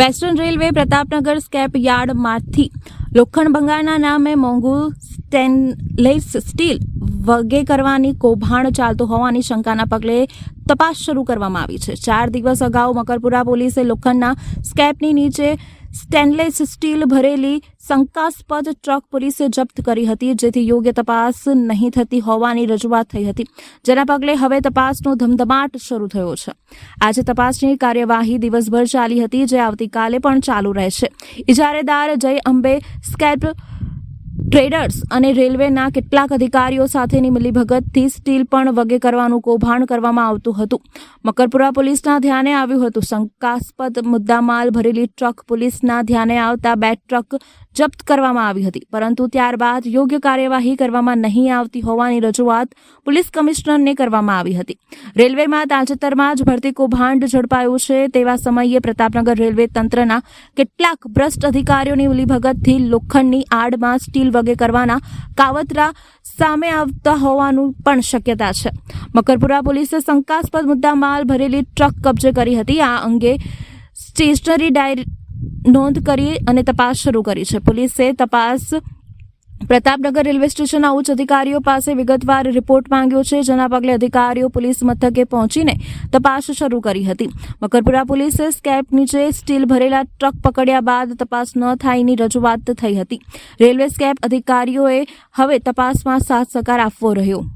Western railway Pratapnagar scrap યાર્ડમાંથી લોખંડ ભંગારના નામે મોંઘું સ્ટેનલેસ સ્ટીલ વગે કરવાની કૌભાંડ ચાલતું હોવાની શંકાના પગલે તપાસ શરૂ કરવામાં આવી છે. ચાર દિવસ અગાઉ મકરપુરા પોલીસે લોખંડના સ્કેપની નીચે સ્ટેનલેસ સ્ટીલ ભરેલી શંકાસ્પદ ટ્રક પોલીસે જપ્ત કરી હતી, જેથી યોગ્ય તપાસ નહીં થતી હોવાની રજૂઆત થઈ હતી. જેના પગલે હવે તપાસનો ધમધમાટ શરૂ થયો છે. આજે તપાસની કાર્યવાહી દિવસભર ચાલી હતી, જે આવતીકાલે પણ ચાલુ રહેશે. ઇજારેદાર જય અંબે સ્કેપ ટ્રેડર્સ અને રેલવેના કેટલાક અધિકારીઓ સાથેની મિલીભગતથી સ્ટીલ પણ વગે કરવાનું કૌભાંડ કરવામાં આવતું હતું. મકરપુરા પોલીસના ધ્યાને આવ્યું હતું. શંકાસ્પદ મુદ્દામાલ ભરેલી ટ્રક પોલીસના ધ્યાને આવતા બે ટ્રક જપ્ત કરવામાં આવી હતી. પરંતુ ત્યારબાદ યોગ્ય કાર્યવાહી કરવામાં નહીં આવતી હોવાની રજૂઆત પોલીસ કમિશનરને કરવામાં આવી હતી. રેલવેમાં તાજેતરમાં જ ભરતી કૌભાંડ ઝડપાયું છે તેવા સમયે પ્રતાપનગર રેલવે તંત્રના કેટલાક ભ્રષ્ટ અધિકારીઓની મિલીભગતથી લોખંડની આડમાં સ્ટીલ વગે કરવાના કાવતરા સામે આવતા હોવાનું પણ શક્યતા છે. મકરપુરા પોલીસે શંકાસ્પદ મુદ્દા માલ ભરેલી ટ્રક કબજે કરી હતી. આ અંગે સ્ટેશનરી ડાયરી નોંધ કરી અને તપાસ શરૂ કરી છે. પોલીસે તપાસ પ્રતાપનગર રેલવે સ્ટેશનના ઉચ્ચ અધિકારીઓ પાસે વિગતવાર રિપોર્ટ માંગ્યો છે. જેના પગલે અધિકારીઓ પોલીસ મથકે પહોંચીને તપાસ શરૂ કરી હતી. મકરપુરા પોલીસે સ્કેપ નીચે સ્ટીલ ભરેલા ટ્રક પકડ્યા બાદ તપાસ ન થાયની રજૂઆત થઈ હતી. રેલવે સ્કેપ અધિકારીઓએ હવે તપાસમાં સાથ સહકાર આપવો રહ્યો.